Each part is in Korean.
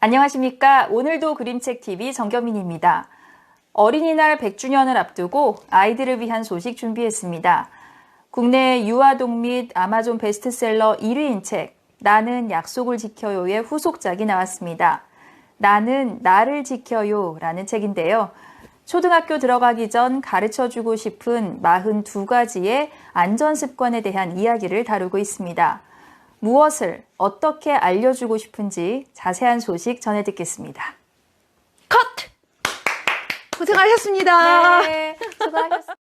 안녕하십니까. 오늘도 그림책TV 정경민입니다. 어린이날 100주년을 앞두고 아이들을 위한 소식 준비했습니다. 국내 유아동 및 아마존 베스트셀러 1위인 책, 나는 약속을 지켜요의 후속작이 나왔습니다. 나는 나를 지켜요 라는 책인데요. 초등학교 들어가기 전 가르쳐 주고 싶은 42가지의 안전 습관에 대한 이야기를 다루고 있습니다. 무엇을 어떻게 알려주고 싶은지 자세한 소식 전해 듣겠습니다. 컷! 고생하셨습니다. 네, 수고하셨습니다.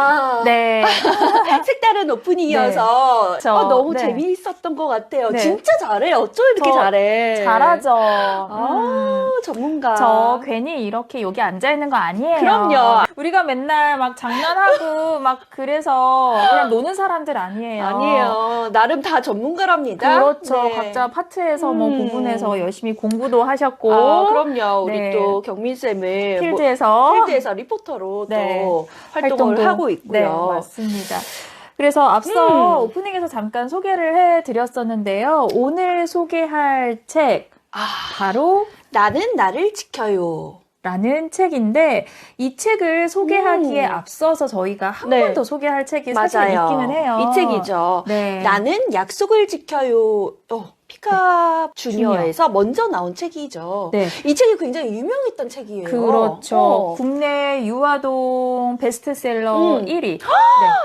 아, 네. 색다른 오프닝이어서 네. 저, 어, 너무 네. 재미있었던 것 같아요. 네. 진짜 잘해. 어쩜 이렇게 저 잘해. 잘하죠. 아, 음. 전문가. 저 괜히 이렇게 여기 앉아 있는 거 아니에요. 그럼요. 우리가 맨날 막 장난하고 막 그래서 그냥 노는 사람들 아니에요. 아니에요. 나름 다 전문가랍니다. 그렇죠. 네. 각자 파트에서 뭐 음. 부분에서 열심히 공부도 하셨고 아, 그럼요. 우리 네. 또 경민 쌤을 필드에서 뭐, 필드에서 리포터로 네. 또 활동을 활동도- 하고 있고요. 네, 맞습니다. 그래서 앞서 음. 오프닝에서 잠깐 소개를 해드렸었는데요. 오늘 소개할 책 아, 바로 나는 나를 지켜요. 라는 책인데 이 책을 소개하기에 음. 앞서서 저희가 한번 네. 더 소개할 책이 사실 맞아요. 있기는 해요. 이 책이죠. 네. 나는 약속을 지켜요. 어, 피카 주니어에서 먼저 나온 책이죠. 네. 이 책이 굉장히 유명했던 책이에요. 그렇죠. 어. 국내 유아동 베스트셀러 음. 1위. 아,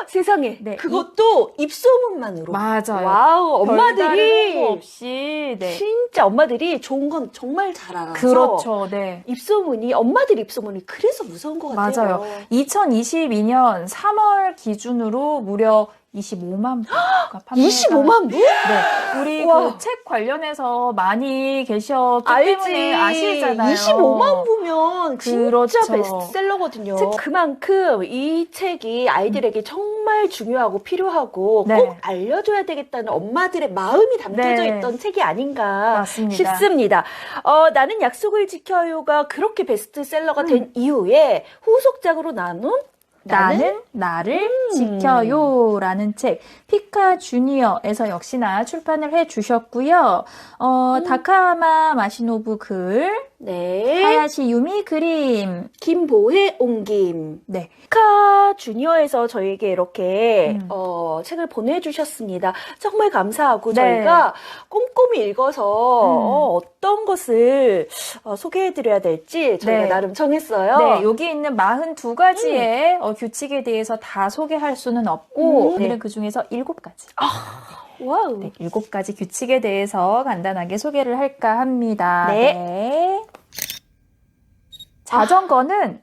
세상에. 네. 그것도 입소문만으로. 맞아요. 와우, 엄마들이 없이 네. 진짜 엄마들이 좋은 건 정말 잘 알아서 그렇죠. 네. 입소문이 엄마들 입소문이 그래서 무서운 것 같아요. 맞아요. 2022년 3월 기준으로 무려 25만 부가 판매가 25만 부? 네. 우리. 그 책 관련해서 많이 계셨기 때문에 아시잖아요. 25만 부면 진짜 그렇죠. 베스트셀러거든요. 즉 그만큼 이 책이 아이들에게 정말 중요하고 필요하고 네. 꼭 알려줘야 되겠다는 엄마들의 마음이 담겨져 네. 있던 책이 아닌가 맞습니다. 싶습니다. 어, 나는 약속을 지켜요가 그렇게 베스트셀러가 음. 된 이후에 후속작으로 나눈 나는 나를 음. 지켜요라는 책 피카 주니어에서 역시나 출판을 해 주셨고요. 어, 음. 다카마 마시노부 글, 네 하야시 유미 그림. 김보혜 옹김 네. 피카 주니어에서 저희에게 이렇게 음. 어, 책을 보내주셨습니다. 정말 감사하고 네. 저희가 꼼꼼히 읽어서 어, 어떤 것을 어, 소개해드려야 될지 저희가 네. 나름 정했어요. 네, 여기 있는 42가지의 어, 규칙에 대해서 다 소개할 수는 없고 음. 오늘은 네. 그 중에서 7가지. 와우. 네, 7가지 규칙에 대해서 간단하게 소개를 할까 합니다. 네. 네. 자전거는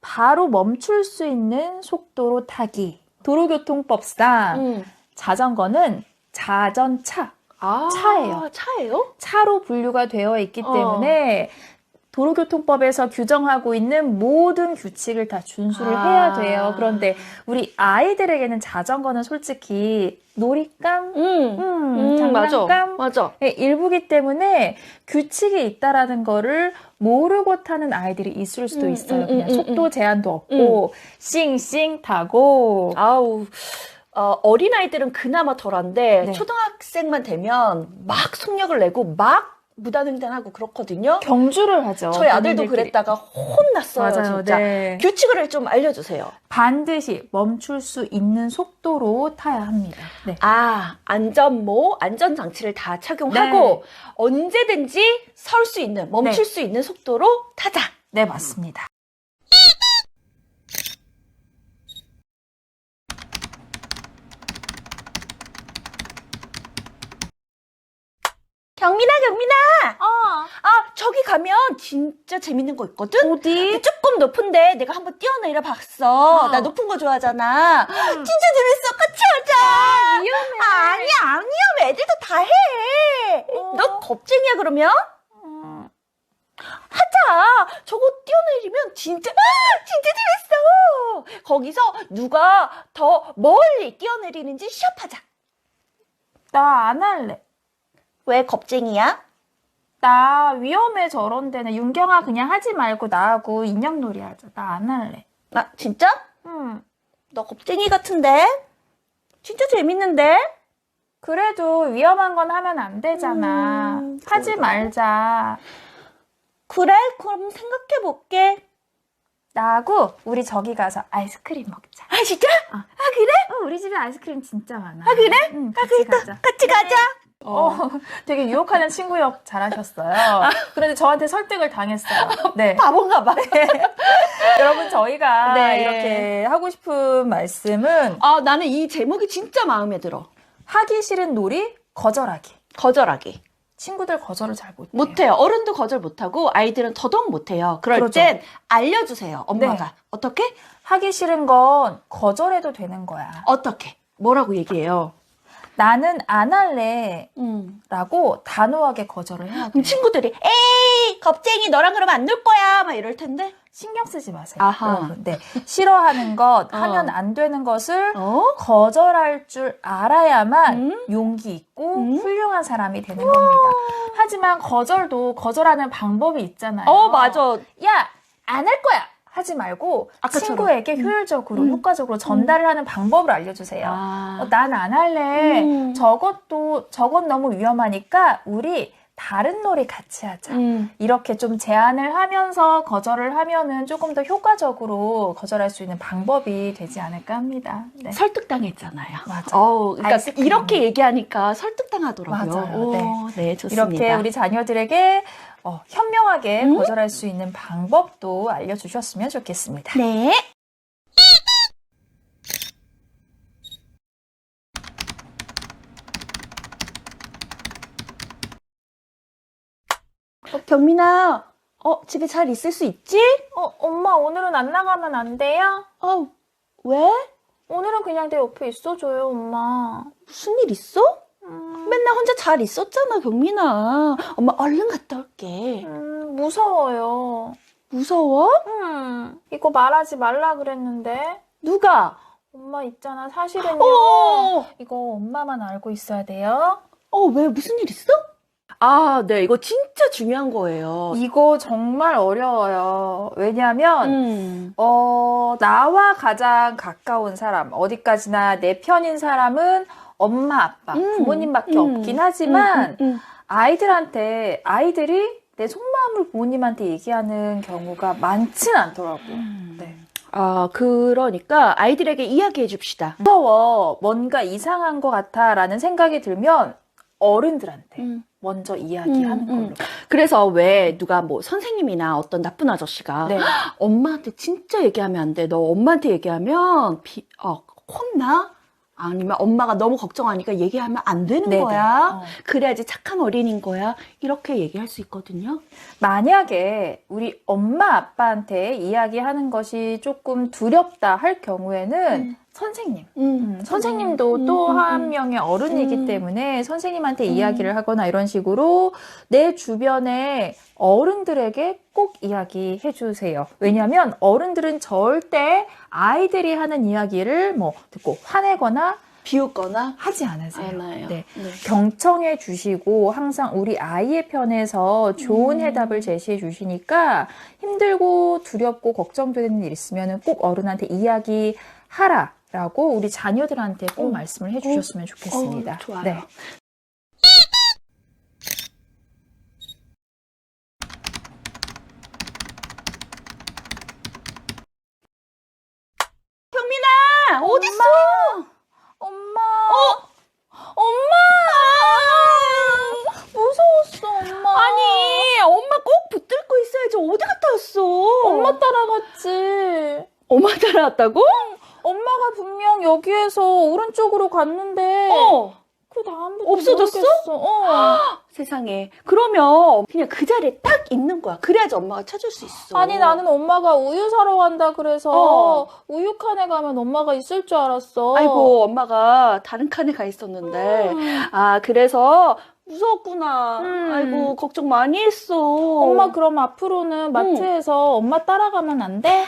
바로 멈출 수 있는 속도로 타기. 도로교통법상 음. 자전거는 자전차, 아, 차예요. 차예요? 차로 분류가 되어 있기 어. 때문에 도로교통법에서 규정하고 있는 모든 규칙을 다 준수를 아. 해야 돼요. 그런데 우리 아이들에게는 자전거는 솔직히 놀잇감, 음. 음, 음, 맞아. 장난감, 맞아. 의 일부기 때문에 규칙이 있다라는 거를 모르고 타는 아이들이 있을 수도 음, 있어요. 음, 그냥 음, 속도 제한도 없고 싱싱 타고 아우. 어, 어린아이들은 그나마 덜한데 네. 초등학생만 되면 막 속력을 내고 막 무단횡단하고 그렇거든요. 경주를 하죠. 저희 아들도 본인들끼리. 그랬다가 혼났어요, 맞아요. 진짜. 네. 규칙을 좀 알려주세요. 반드시 멈출 수 있는 속도로 타야 합니다. 네. 아, 안전모, 안전장치를 다 착용하고 언제든지 설 수 있는, 멈출 네. 수 있는 속도로 타자. 네, 맞습니다. 경민아, 경민아! 아, 아, 저기 가면 진짜 재밌는 거 있거든? 어디? 조금 높은데 내가 한번 뛰어내려 봤어. 어. 나 높은 거 좋아하잖아. 진짜 재밌어. 같이 하자. 위험해. 아니야, 아니야. 애들도 다 해. 어. 너 겁쟁이야, 그러면? 음, 하자. 저거 뛰어내리면 진짜, 아, 진짜 재밌어. 거기서 누가 더 멀리 뛰어내리는지 시합하자. 나 안 할래. 왜 겁쟁이야? 나 위험해 저런 데는 윤경아 그냥 하지 말고 나하고 인형놀이 하자. 나 안 할래. 아, 진짜? 음. 너 겁쟁이 같은데? 재밌는데? 그래도 위험한 건 하면 안 되잖아. 음, 하지 그래. 말자. 그래, 그럼 생각해 볼게. 나하고 우리 저기 가서 아이스크림 먹자. 아, 진짜? 어. 아, 그래? 어, 우리 집에 아이스크림 진짜 많아. 아, 그래? 응, 아, 같이 그러니까 가자. 같이 가자. 어, 되게 유혹하는 친구 역 잘하셨어요. 그런데 저한테 설득을 당했어요. 네. 바본가 봐. 여러분, 저희가 네. 이렇게 하고 싶은 말씀은 아, 나는 이 제목이 진짜 마음에 들어. 하기 싫은 놀이, 거절하기. 거절하기. 친구들 거절을 잘 못해요. 못해요. 어른도 거절 못하고 아이들은 더더욱 못해요. 그럴 그러죠. 땐 알려주세요. 엄마가. 네. 어떻게? 하기 싫은 건 거절해도 되는 거야. 어떻게? 뭐라고 얘기해요? 나는 안 할래. 음. 라고 단호하게 거절을 해야 돼. 그럼 친구들이 에이 겁쟁이 너랑 그러면 안 놀 거야 막 이럴 텐데 신경 쓰지 마세요. 아하. 여러분. 네. 싫어하는 것, 어. 하면 안 되는 것을 어? 거절할 줄 알아야만 음? 용기 있고 음? 훌륭한 사람이 되는 겁니다. 하지만 거절도 거절하는 방법이 있잖아요. 어 맞아 야, 안 할 거야! 하지 말고. 친구에게 효율적으로, 음. 효과적으로 전달을 하는 방법을 알려주세요. 아. 어, 난안 할래. 음. 저것도, 저건 너무 위험하니까 우리 다른 놀이 같이 하자. 음. 이렇게 좀 제안을 하면서 거절을 하면은 조금 더 효과적으로 거절할 수 있는 방법이 되지 않을까 합니다. 네. 설득당했잖아요. 맞아. 어우, 그러니까 아이스크림. 이렇게 얘기하니까 설득당하더라고요. 맞아요. 오, 네. 네, 좋습니다. 이렇게 우리 자녀들에게 어, 현명하게 음? 거절할 수 있는 방법도 알려주셨으면 좋겠습니다. 네. 어, 경민아, 어, 집에 잘 있을 수 있지? 어, 엄마 오늘은 안 나가면 안 돼요? 어, 왜? 오늘은 그냥 내 옆에 있어줘요, 엄마. 무슨 일 있어? 음, 맨날 혼자 잘 있었잖아, 경민아. 엄마 얼른 갔다 올게. 음, 무서워요. 무서워? 음, 이거 말하지 말라 그랬는데. 누가? 엄마 있잖아, 사실은요. 어, 이거 엄마만 알고 있어야 돼요. 어, 왜 무슨 일 있어? 아, 네, 이거 진짜 중요한 거예요. 이거 정말 어려워요. 왜냐하면 음. 어, 나와 가장 가까운 사람, 어디까지나 내 편인 사람은 엄마, 아빠, 음, 부모님밖에 음, 없긴 하지만 음. 아이들한테, 아이들이 내 속마음을 부모님한테 얘기하는 경우가 많진 않더라고요. 네. 아, 그러니까 아이들에게 이야기해 줍시다. 무서워, 뭔가 이상한 것 같아 라는 생각이 들면 어른들한테 음. 먼저 이야기하는 음, 음. 걸로. 그래서 왜 누가 뭐 선생님이나 어떤 나쁜 아저씨가 네. 엄마한테 진짜 얘기하면 안 돼. 너 엄마한테 얘기하면 비, 어, 혼나? 아니면 엄마가 너무 걱정하니까 얘기하면 안 되는 네네. 거야. 어. 그래야지 착한 어린인 거야. 이렇게 얘기할 수 있거든요. 만약에 우리 엄마 아빠한테 이야기하는 것이 조금 두렵다 할 경우에는 음. 선생님, 음, 음, 선생님도 음, 또 음, 한 음. 명의 어른이기 음. 때문에 선생님한테 음. 이야기를 하거나 이런 식으로 내 주변의 어른들에게 꼭 이야기해 주세요. 왜냐하면 어른들은 절대 아이들이 하는 이야기를 뭐 듣고 화내거나 비웃거나 하지 않으세요. 않아요. 네. 네. 경청해 주시고 항상 우리 아이의 편에서 좋은 음. 해답을 제시해 주시니까 힘들고 두렵고 걱정되는 일 있으면 꼭 어른한테 이야기 하라 라고 우리 자녀들한테 꼭 어. 말씀을 해 주셨으면 좋겠습니다. 어, 좋아요. 네. 경민아, 어딨어? 엄마. 엄마. 무서웠어, 엄마. 아니, 엄마 꼭 붙들고 있어야지. 어디 갔다 왔어? 엄마 따라갔지. 엄마 따라왔다고? 엄마가 분명 여기에서 오른쪽으로 갔는데 어. 그 다음부터 없어졌어? 어. 세상에. 그러면 그냥 그 자리에 딱 있는 거야. 그래야지 엄마가 찾을 수 있어. 아니 나는 엄마가 우유 사러 간다 그래서 어. 우유 칸에 가면 엄마가 있을 줄 알았어. 아이고, 엄마가 다른 칸에 가 있었는데. 음. 아, 그래서 무서웠구나. 음. 아이고, 걱정 많이 했어. 엄마 그럼 앞으로는 마트에서 엄마 따라가면 안 돼?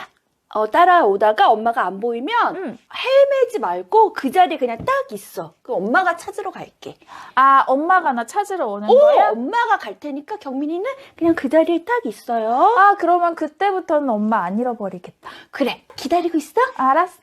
어, 따라오다가 엄마가 안 보이면 응. 헤매지 말고 그 자리에 그냥 딱 있어. 그 엄마가 찾으러 갈게. 아 엄마가 나 찾으러 오는 오, 거야? 엄마가 갈 테니까 경민이는 그냥 그 자리에 딱 있어요. 아 그러면 그때부터는 엄마 안 잃어버리겠다. 그래, 기다리고 있어? 알았어.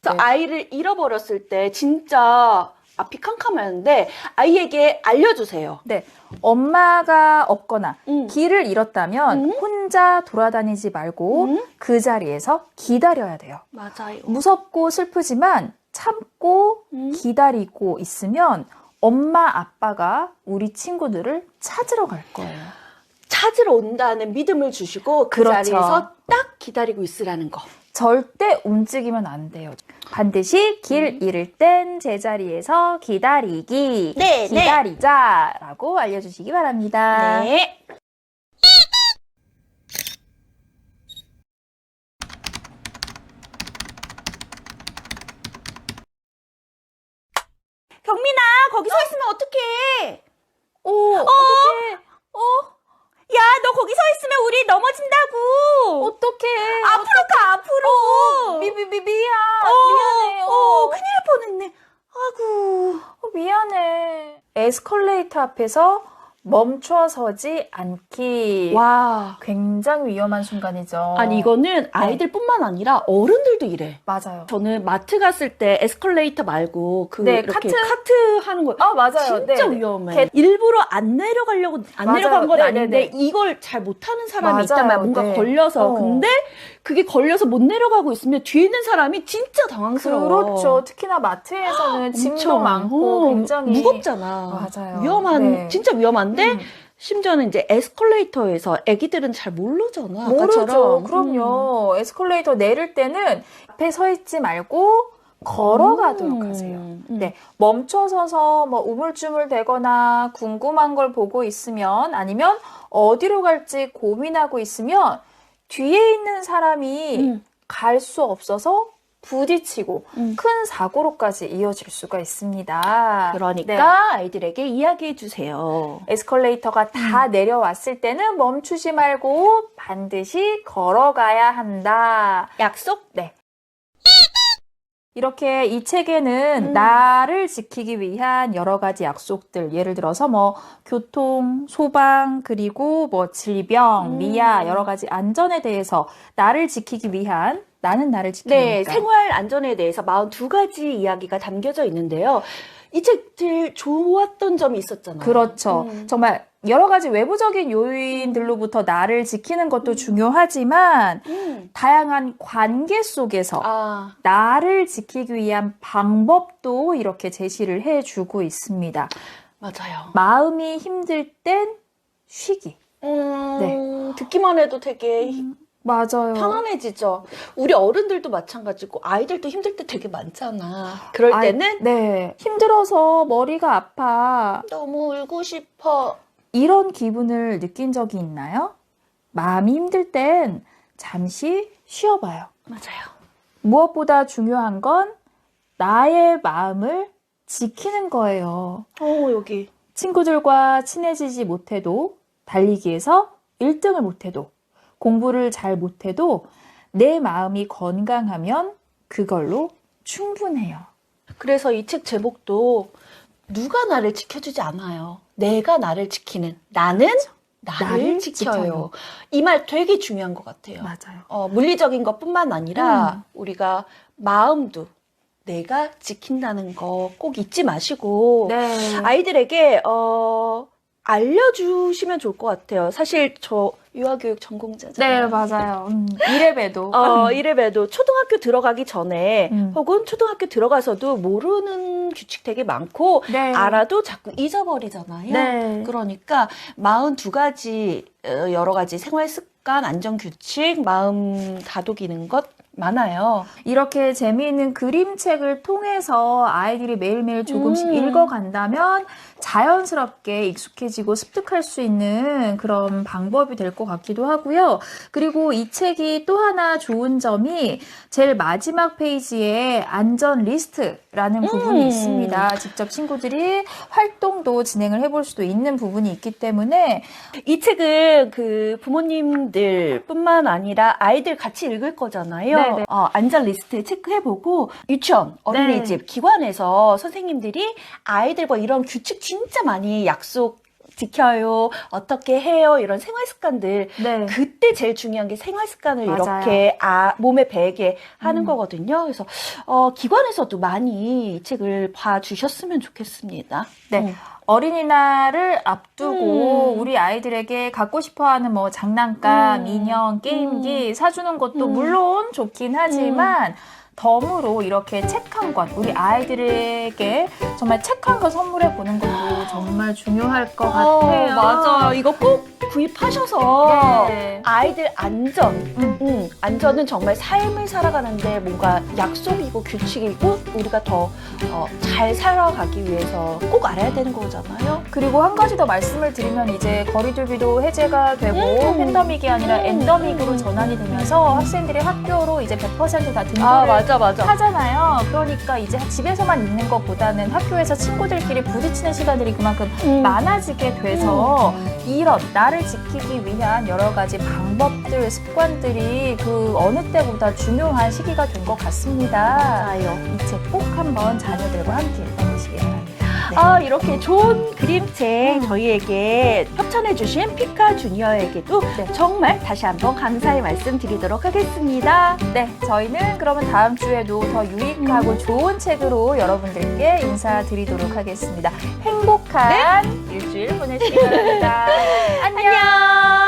그래서 네. 아이를 잃어버렸을 때 진짜 앞이 캄캄하는데 아이에게 알려주세요. 네. 엄마가 없거나 음. 길을 잃었다면 음. 혼자 돌아다니지 말고 음. 그 자리에서 기다려야 돼요. 맞아요. 무섭고 슬프지만 참고 음. 기다리고 있으면 엄마 아빠가 우리 친구들을 찾으러 갈 거예요. 찾으러 온다는 믿음을 주시고 그 그렇죠. 자리에서 딱 기다리고 있으라는 거. 절대 움직이면 안 돼요. 반드시 길 잃을 땐 제자리에서 기다리기. 음. 네, 네. 기다리자라고 알려주시기 바랍니다. 네. 경민아, 거기 서 있으면 어떡해? 오, 어떡해. 어, 야, 너 거기 서 있으면 우리 넘어진다고. 어떡해. 앞으로 가, 앞으로. 미, 미, 미, 미안. 어, 미안해. 어, 큰일 날 뻔했네. 아구. 어, 미안해. 에스컬레이터 앞에서 멈춰서지 않기. 와. 굉장히 위험한 순간이죠. 아니, 이거는 아이들뿐만 아니라 어른들도 이래. 맞아요. 저는 마트 갔을 때 에스컬레이터 말고 그 네, 이렇게 카트? 카트, 하는 거 아, 맞아요. 진짜 네, 네. 위험해. 개- 일부러 안 내려가려고 안 맞아요. 내려간 건 네, 아닌데 네, 네. 이걸 잘 못하는 사람이 맞아요. 있단 말이야. 뭔가 네. 걸려서 어. 근데 그게 걸려서 못 내려가고 있으면 뒤에 있는 사람이 진짜 당황스러워. 그렇죠. 특히나 마트에서는 짐도 엄청. 많고 어, 굉장히 무겁잖아. 맞아요. 위험한 네. 진짜 위험한데 음. 심지어는 이제 에스컬레이터에서 애기들은 잘 모르잖아. 모르죠. 아까처럼. 음. 그럼요. 에스컬레이터 내릴 때는 앞에 서 있지 말고 걸어가도록 음. 하세요. 음. 네, 멈춰서서 뭐 우물쭈물 대거나 궁금한 걸 보고 있으면 아니면 어디로 갈지 고민하고 있으면 뒤에 있는 사람이 음. 갈수 없어서 부딪히고 음. 큰 사고로까지 이어질 수가 있습니다. 그러니까 네. 아이들에게 이야기해 주세요. 에스컬레이터가 다 음. 내려왔을 때는 멈추지 말고 반드시 걸어가야 한다. 약속? 네. 이렇게 이 책에는 음. 나를 지키기 위한 여러 가지 약속들, 예를 들어서 뭐 교통, 소방, 그리고 뭐 질병, 음. 미아 여러 가지 안전에 대해서 나를 지키기 위한 나는 나를 지키니까. 네, 생활 안전에 대해서 42가지 이야기가 담겨져 있는데요. 이 책들 좋았던 점이 있었잖아요. 그렇죠. 음. 정말 여러 가지 외부적인 요인들로부터 나를 지키는 것도 중요하지만 음. 다양한 관계 속에서 아, 나를 지키기 위한 방법도 이렇게 제시를 해주고 있습니다. 맞아요. 마음이 힘들 땐 쉬기. 음, 듣기만 해도 되게 맞아요. 편안해지죠. 우리 어른들도 마찬가지고 아이들도 힘들 때 되게 많잖아. 그럴 아이, 때는 네. 힘들어서 머리가 아파. 너무 울고 싶어. 이런 기분을 느낀 적이 있나요? 마음이 힘들 땐 잠시 쉬어봐요. 맞아요. 무엇보다 중요한 건 나의 마음을 지키는 거예요. 어, 여기. 친구들과 친해지지 못해도 달리기에서 1등을 못해도 공부를 잘 못해도 내 마음이 건강하면 그걸로 충분해요. 그래서 이 책 제목도 누가 나를 지켜주지 않아요. 내가 나를 지키는. 나는 나를, 나를 지켜요. 지켜요. 이 말 되게 중요한 것 같아요. 맞아요. 어, 물리적인 것뿐만 아니라 음. 우리가 마음도 내가 지킨다는 거 꼭 잊지 마시고 네. 아이들에게 어, 알려주시면 좋을 것 같아요. 사실 저 유아교육 전공자잖아요. 네, 맞아요. 음, 이래봬도. 어, 이래봬도 초등학교 들어가기 전에 음. 혹은 초등학교 들어가서도 모르는 규칙 되게 많고 네. 알아도 자꾸 잊어버리잖아요. 네. 그러니까 42가지 어, 여러 가지 생활 습관, 안전 규칙, 마음 다독이는 것 많아요. 이렇게 재미있는 그림책을 통해서 아이들이 매일매일 조금씩 음. 읽어간다면 자연스럽게 익숙해지고 습득할 수 있는 그런 방법이 될 것 같기도 하고요. 그리고 이 책이 또 하나 좋은 점이 제일 마지막 페이지에 안전 리스트라는 부분이 음. 있습니다. 직접 친구들이 활동도 진행을 해볼 수도 있는 부분이 있기 때문에 이 책은 그 부모님들뿐만 아니라 아이들 같이 읽을 거잖아요. 네 네. 어, 안전 리스트 체크해보고 유치원, 어린이집, 기관에서 선생님들이 아이들과 이런 규칙 진짜 많이 약속 지켜요? 어떻게 해요? 이런 생활 습관들. 네. 그때 제일 중요한 게 생활 습관을 맞아요. 이렇게 아, 몸에 배게 하는 음. 거거든요. 그래서 어, 기관에서도 많이 이 책을 봐주셨으면 좋겠습니다. 네. 음. 어린이날을 앞두고 음. 우리 아이들에게 갖고 싶어하는 뭐 장난감, 음. 인형, 게임기 사주는 것도 음. 물론 좋긴 하지만 덤으로 이렇게 책 한 권, 우리 아이들에게 정말 책 한 권 선물해 보는 것도 정말 중요할 것 같아요. 어, 맞아요. 이거 꼭 구입하셔서 네. 아이들 안전, 음. 음, 안전은 정말 삶을 살아가는데 뭔가 약속이고 규칙이고 우리가 더 어, 잘 살아가기 위해서 꼭 알아야 되는 거잖아요. 그리고 한 가지 더 말씀을 드리면 이제 거리두기도 해제가 되고 음. 팬더믹이 아니라 음. 엔더믹으로 전환이 되면서 학생들이 학교로 이제 100%다 등교를 아, 맞아, 맞아. 하잖아요. 그러니까 이제 집에서만 있는 것보다는 학교에서 친구들끼리 부딪히는 시간들이 그만큼 음. 많아지게 돼서 이런 나를 지키기 위한 여러 가지 방법들, 습관들이 그 어느 때보다 중요한 시기가 된 것 같습니다. 맞아요. 이 책 꼭 한번 자녀들과 함께 아, 이렇게 좋은 그림책 음. 저희에게 협찬해주신 피카 주니어에게도 네. 정말 다시 한번 감사의 말씀 드리도록 하겠습니다. 네, 저희는 그러면 다음 주에도 더 유익하고 좋은 책으로 여러분들께 인사드리도록 하겠습니다. 행복한 일주일 보내시기 바랍니다. 안녕.